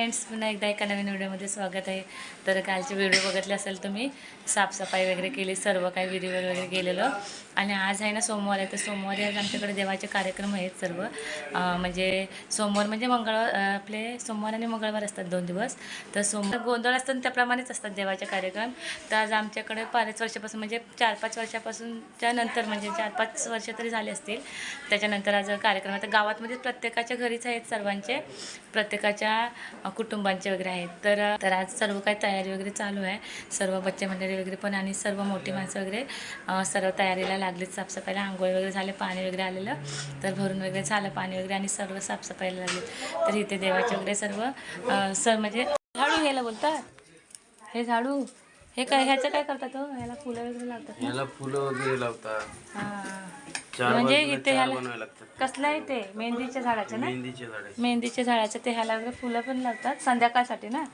Friends पुन्हा एकदा एका नवीन व्हिडिओमध्ये स्वागत आहे. तर कालचे व्हिडिओ बघितले असेल तुम्ही साफसफाई वगैरे केली सर्व काही विहिरीवर वगैरे गेलेलं. आणि आज आहे ना सोमवार आहे तर सोमवारी आज आमच्याकडे देवाचे कार्यक्रम आहेत सर्व. म्हणजे सोमवार म्हणजे मंगळवार आपले सोमवार आणि मंगळवार असतात दोन दिवस. तर सोमवार गोंधळ असतात त्याप्रमाणेच असतात देवाचे कार्यक्रम. तर आज आमच्याकडे पाच वर्षापासून म्हणजे चार पाच वर्षापासूनच्या नंतर म्हणजे चार पाच वर्ष तरी झाले असतील. त्याच्यानंतर आज कार्यक्रम आता गावातमध्ये प्रत्येकाच्या घरीच आहेत सर्वांचे. प्रत्येकाच्या कुटुंबांचे वगैरे आहेत. तर तर आज सर्व काही तयारी वगैरे चालू आहे. सर्व बच्चे मंडळी वगैरे पण आणि सर्व मोठी माणसं वगैरे सर्व तयारीला लागलीच साफसफाईला आंघोळ वगैरे झाले पाणी वगैरे आलेलं. तर भरून वगैरे झालं पाणी वगैरे आणि सर्व साफसफाईला लागले तर इथे देवाचे वगैरे सर्व सर म्हणजे झाडू घ्यायला बोलतात? हे झाडू. हे काय ह्याचं काय करतात हो? ह्याला फुलं वगैरे लावतात याला फुलं वगैरे लावतात. हां चार म्हणजे बाजूला इथे चार ह्याला लागतात. कसलं आहे ते? मेहंदीच्या झाडाचं ना? मेहंदीचे झाडे मेहंदीच्या झाडाचं ते ह्याला वगैरे फुलं पण लावतात संध्याकाळसाठी ना?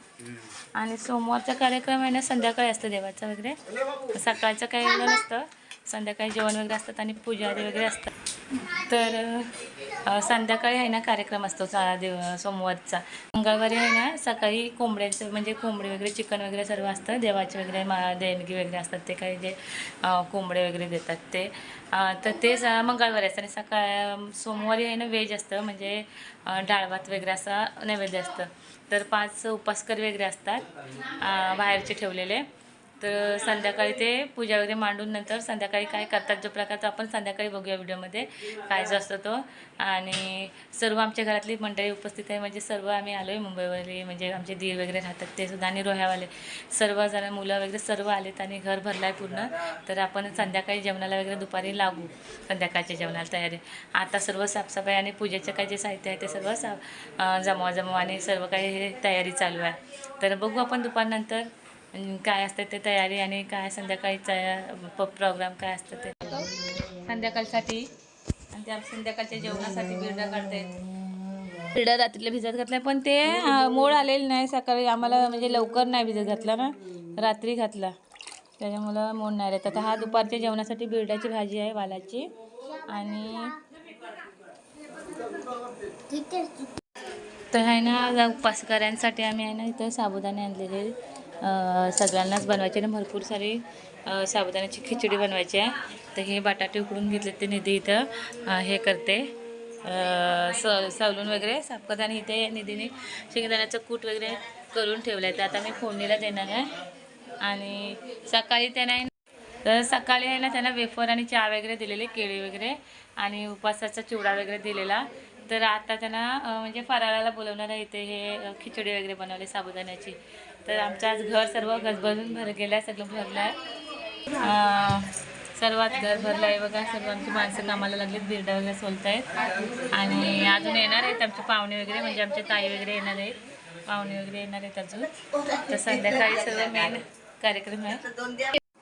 आणि सोमवारचा कार्यक्रम आहे ना संध्याकाळी असतं देवाचा वगैरे. सकाळचं काही एवढं नसतं. संध्याकाळी जेवण वगैरे असतात आणि पूजा वगैरे असतात. तर संध्याकाळी आहे ना कार्यक्रम असतो सा देव सोमवारचा. मंगळवारी आहे ना सकाळी कोंबड्यांचं म्हणजे कोंबडी वगैरे चिकन वगैरे सर्व असतं. देवाचे वगैरे मा देणगी वगैरे असतात. ते काही जे कोंबडे वगैरे देतात ते. तर ते स- मंगळवारी असतं. आणि सकाळ सोमवारी आहे ना व्हेज असतं. म्हणजे डाळ भात वगैरे असा नैवेद्य असतं. तर पाच उपासकर वगैरे असतात बाहेरचे ठेवलेले. तर संध्याकाळी ते पूजा वगैरे मांडून नंतर संध्याकाळी काय करतात जो प्रकार तो आपण संध्याकाळी बघूया व्हिडिओमध्ये काय जो असतो तो. आणि सर्व आमच्या घरातली मंडळी उपस्थित आहे म्हणजे सर्व आम्ही आलो आहे मुंबईवाले म्हणजे आमचे दीर वगैरे राहतात ते सुद्धा आणि रोह्यावाले. सर्व जण मुलं वगैरे सर्व आलेत आणि घर भरलं आहे पूर्ण. तर आपण संध्याकाळी जेवणाला वगैरे दुपारी लागू संध्याकाळच्या जेवणाला तयारी. आता सर्व साफसफाई आणि पूजेचं काय जे साहित्य आहे ते सर्व साफ जमवा जमवा आणि सर्व काही हे तयारी चालू आहे. तर बघू आपण दुपारनंतर. काय असतं ते तयारी आणि काय संध्याकाळीचा प्रोग्राम काय असतं ते. संध्याकाळसाठी आणि त्या संध्याकाळच्या जेवणासाठी बिरडा काढते. बिरडा रात्रीला भिजत घातला पण ते मोड आलेलं नाही सकाळी. आम्हाला म्हणजे लवकर नाही भिजत घातला ना रात्री घातला. त्याच्यामुळं मोड नाही राहत आता हा दुपारच्या जेवणासाठी बिरडाची भाजी आहे वालाची. आणि तर आहे ना उपासकऱ्यांसाठी आम्ही आहे ना इथं साबुदाणे आणलेले. सगळ्यांनाच बनवायचे आणि भरपूर सारी साबुदाण्याची खिचडी बनवायची आहे. तर हे बटाटे उकडून घेतले ते निधी इथं हे करते. स सवलून वगैरे साफ करते आणि इथे निधीने शेंगदाण्याचं कूट वगैरे करून ठेवलं आहे तर आता मी फोडणीला देणार आहे. आणि सकाळी त्यांना आहे ना- तर सकाळी आहे ना त्यांना वेफर आणि चहा वगैरे दिलेले केळी वगैरे आणि उपासाचा चिवडा वगैरे दिलेला. तर आता त्यांना म्हणजे फराळाला बोलवणार आहे इथे हे खिचडी वगैरे बनवली साबुदाण्याची. तर आमचं आज घर सर्व गजबजून भर गेलं आहे सगळं भरलं आहे सर्वात घर भरलं आहे बघा सर्व आमची माणसं कामाला लागलीत बिरडा वगैरे सोलत आहेत आणि अजून येणार आहेत आमचे पाहुणे वगैरे म्हणजे आमचे ताई वगैरे येणार आहेत. पाहुणे वगैरे येणार आहेत अजून. तर संध्याकाळी सर्व मेन कार्यक्रम आहे.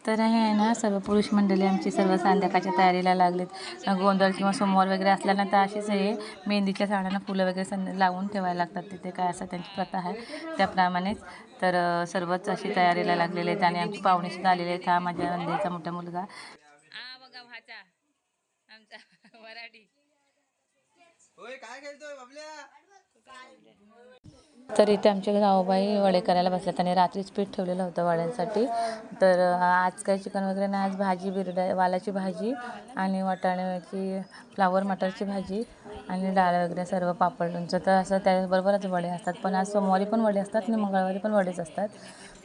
तर हे आहे ना सर्व पुरुष मंडळी आमची सर्व संध्याकाळच्या तयारीला लागलेत. गोंधळ किंवा सोमवार वगैरे असल्यानंतर अशीच हे मेहंदीच्या झाडांना फुलं वगैरे संध्या लावून ठेवायला लागतात तिथे. काय असं त्यांची प्रथा आहे त्याप्रमाणेच. तर सर्वच अशी तयारीला लागलेले आहेत आणि आमची पाहुणे सुद्धा आलेले आहेत. हा माझ्या नंदेचा मोठा मुलगा. आमचा मराठी तर इथे आमचे गावबाई वडे करायला बसल्यात आणि रात्रीच पीठ ठेवलेलं होतं वड्यांसाठी. तर आज काही चिकन वगैरे नाही. आज भाजी बिरडा वालाची भाजी आणि वाटाण्याची फ्लावर मटरची भाजी आणि डाळ वगैरे सर्व पापड लोणचं तर असं त्याबरोबरच वडे असतात. पण आज सोमवारी पण वडे असतात आणि मंगळवारी पण वडेच असतात.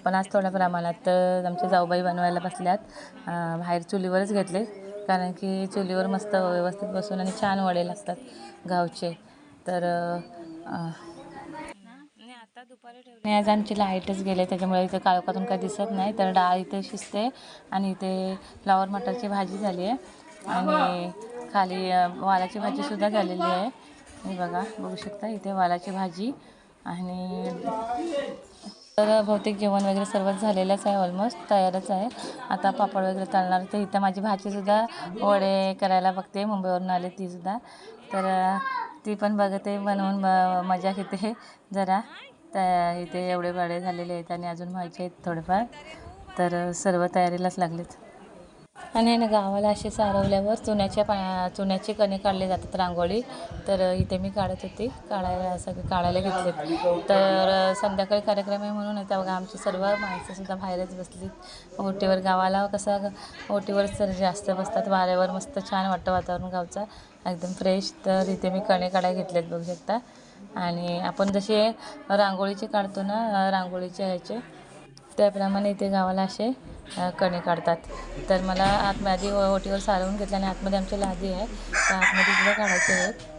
पण आज थोड्या प्रमाणात तर आमच्या जाऊबाई बनवायला बसल्यात. बाहेर चुलीवरच घेतले. कारण की चुलीवर मस्त व्यवस्थित बसून आणि छान वडे लागतात गावचे. तर नाही आज आमची लाईटच गेले त्याच्यामुळे इथे काळोखातून काही दिसत नाही. तर डाळ इथे शिजते आणि इथे फ्लावर मटरची भाजी झाली आहे. आणि खाली वालाची भाजीसुद्धा झालेली आहे. हे बघा बघू शकता इथे वालाची भाजी. आणि तर बहुतेक जेवण वगैरे सर्वच झालेलंच आहे ऑलमोस्ट तयारच आहे. आता पापड वगैरे चालणार तर इथं माझी भाचीसुद्धा वडे करायला बघते मुंबईवरून आले तीसुद्धा तर ती पण बघते बनवून मजा घेते जरा. त्या इथे एवढे भाडे झालेले आहेत आणि अजून व्हायचे आहेत थोडेफार. तर सर्व तयारीलाच लागलेत. आणि ना गावाला असे सारवल्यावर चुन्याच्या पा चुन्याचे कणे काढले जातात रांगोळी. तर इथे मी काढत होती. काढायला सगळे काढायला घेतले तर संध्याकाळी कार्यक्रम आहे म्हणून आता बघा आमची सर्व माणसंसुद्धा बाहेरच बसली ओटीवर गावाला कसं ओटीवर सर जास्त बसतात वाऱ्यावर मस्त छान वाटतं वातावरण गावचं. एकदम फ्रेश तर इथे मी कणे काढायला घेतलेत बघू शकता. आणि आपण जसे रांगोळीचे काढतो ना रांगोळीचे ह्याचे त्याप्रमाणे इथे गावाला असे कणे काढतात. तर मला आतमध्ये आधी ओटीवर सारवून घेतलं आणि आतमध्ये आमची लादी आहे तर आतमध्ये सुद्धा काढायचे आहेत.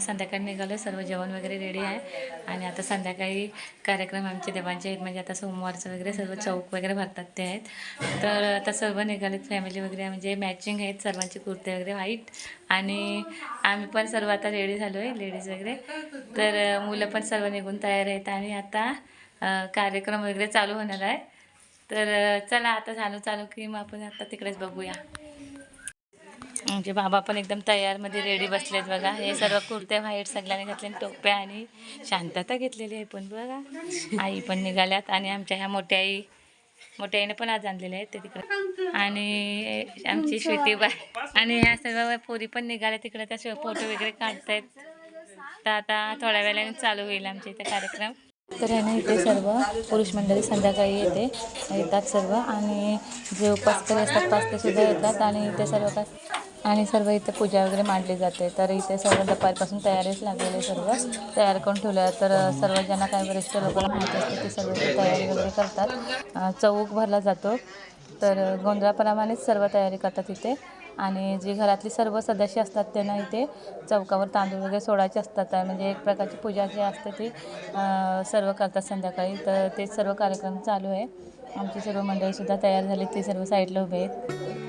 आम्ही संध्याकाळी निघालो सर्व जेवण वगैरे रेडी आहे. आणि आता संध्याकाळी कार्यक्रम आमचे देवांचे आहेत म्हणजे आता सोमवारचं वगैरे सर्व चौक वगैरे भरतात ते आहेत. तर आता सर्व निघालेत फॅमिली वगैरे म्हणजे मॅचिंग आहेत सर्वांचे कुर्ते वगैरे व्हाईट आणि आम्ही पण सर्व आता रेडी झालो आहे लेडीज वगैरे. तर मुलं पण सर्व निघून तयार आहेत आणि आता कार्यक्रम वगैरे चालू होणार आहे. तर चला आता झालो चालू की मग आपण आता तिकडेच बघूया. म्हणजे बाबा पण एकदम तयारमध्ये रेडी बसलेत बघा. हे सर्व कुर्ते व्हाईट सगळ्यांनी घातले आणि टोप्या आणि शांतता घेतलेली आहे पण बघा. आई पण निघाल्यात आणि आमच्या ह्या मोठ्या आई मोठ्या आईने पण आज आणलेले आहेत ते तिकडे. आणि आमची श्वेती बाय आणि ह्या सगळ्या पोरी पण निघाल्या तिकडे. त्या फोटो वगैरे काढतायत. तर आता थोड्या वेळाने चालू होईल आमच्या इथे कार्यक्रम. तर ह्याने इथे सर्व पुरुष मंडळी संध्याकाळी येते. येतात सर्व आणि जे उपासकरी असतात पाच ते सुद्धा येतात आणि इथे सर्व काय आणि सर्व इथे पूजा वगैरे मांडली जाते. तर इथे सर्व दुपारपासून तयारीच लागलेले सर्व. तयार करून ठेवले तर सर्व ज्यांना काही वरिष्ठ लोकांना माहिती असते ते सर्व इथे तयारी वगैरे करतात. चौक भरला जातो. तर गोंधळाप्रमाणेच सर्व तयारी करतात इथे. आणि जी घरातली सर्व सदस्य असतात त्यांना इथे चौकावर तांदूळ वगैरे सोडायचे असतात. म्हणजे एक प्रकारची पूजा जी असते ती सर्व करतात संध्याकाळी. तर ते सर्व कार्यक्रम चालू आहे. आमची सर्व मंडळीसुद्धा तयार झाली. ती सर्व साईडला उभे आहेत.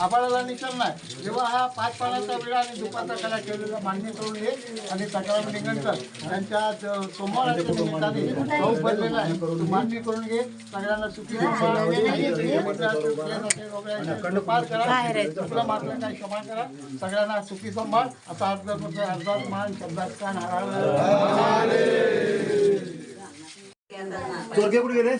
आबाळाला निकाल नाही. जेव्हा हा पाच पाण्याचा वेळा आणि दुपारचा कला ठेवलेला मान्य करून ये आणि तक्रार निघंतर त्यांच्या सोमवाराच्या निमित्ताने पाऊस भरलेला आहे. तो मान्य करून घे. सगळ्यांना सुखी पार करा. चुकलं मात्र काही क्षमा करा. सगळ्यांना सुखी संभाळ. असा अर्ज अर्धात मान शब्दात नारळ चोरके कुठे गेले?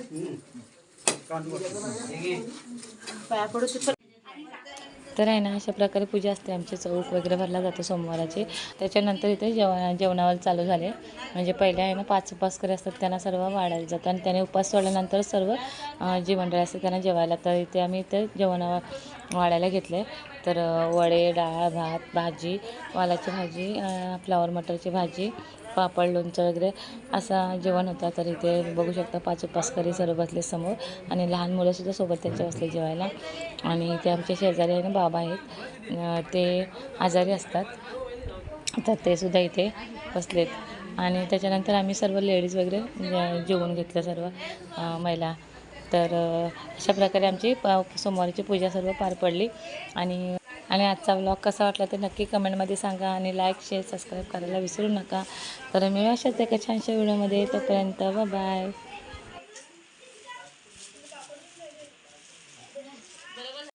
तर आहे ना अशा प्रकारे पूजा असते. आमची चौक वगैरे भरला जातो सोमवाराची. त्याच्यानंतर इथे जेवण जेवणावर चालू झाले. म्हणजे पहिले आहे ना पाच उपासकरी असतात त्यांना सर्व वाढायला जातं आणि त्याने उपास सोडल्यानंतर सर्व जी मंडळी असते त्यांना जेवायला. तर इथे आम्ही इथे जेवणावर वाढायला घेतले. तर वडे डाळ भात भाजी वालाची भाजी फ्लावर मटरची भाजी पापड लोणचं वगैरे असा जेवण होतं. तर इथे बघू शकता पाच उपासकरी सर्व बसले समोर आणि लहान मुलंसुद्धा सोबत त्यांच्या बसले जेवायला. आणि इथे आमचे शेजारी आहे ना बाबा आहेत. ते आजारी असतात. तर ते सुद्धा इथे बसलेत. आणि त्याच्यानंतर आम्ही सर्व लेडीज वगैरे जेवून घेतलं सर्व महिला. तर अशा प्रकारे आमची प सोमवारीची पूजा सर्व पार पडली. आणि आणि आजचा व्लॉग कसा वाटला ते नक्की कमेंटमध्ये सांगा आणि लाईक शेअर सबस्क्राईब करायला विसरू नका. तर मिळू अशाच एका छानशा व्हिडिओमध्ये तोपर्यंत बाय